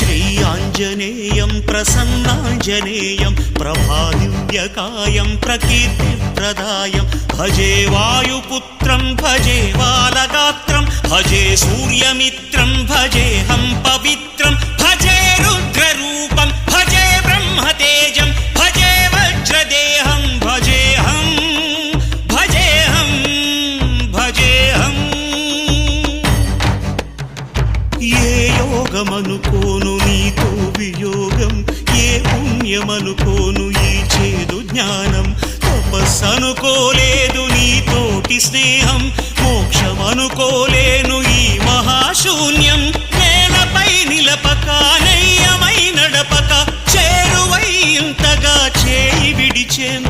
ఆంజనేయం ప్రసన్నాంజనేయం ప్రభాదివ్యకాయం ప్రకీర్తిప్రదాయం భజే వాయుపుత్రం భజే బాలగాత్రం భజే సూర్యమిత్రం యోగమనుకోను నీతో వియోగం ఏ పుణ్యమనుకోను ఈ చేదు జ్ఞానం. తపస్సనుకోలేదు నీతోటి స్నేహం మోక్షమనుకోలేను ఈ మహాశూన్యం. నేలపై నిలపక నయ్యమై నడపక చేరువై ఇంతగా చేయి విడిచేను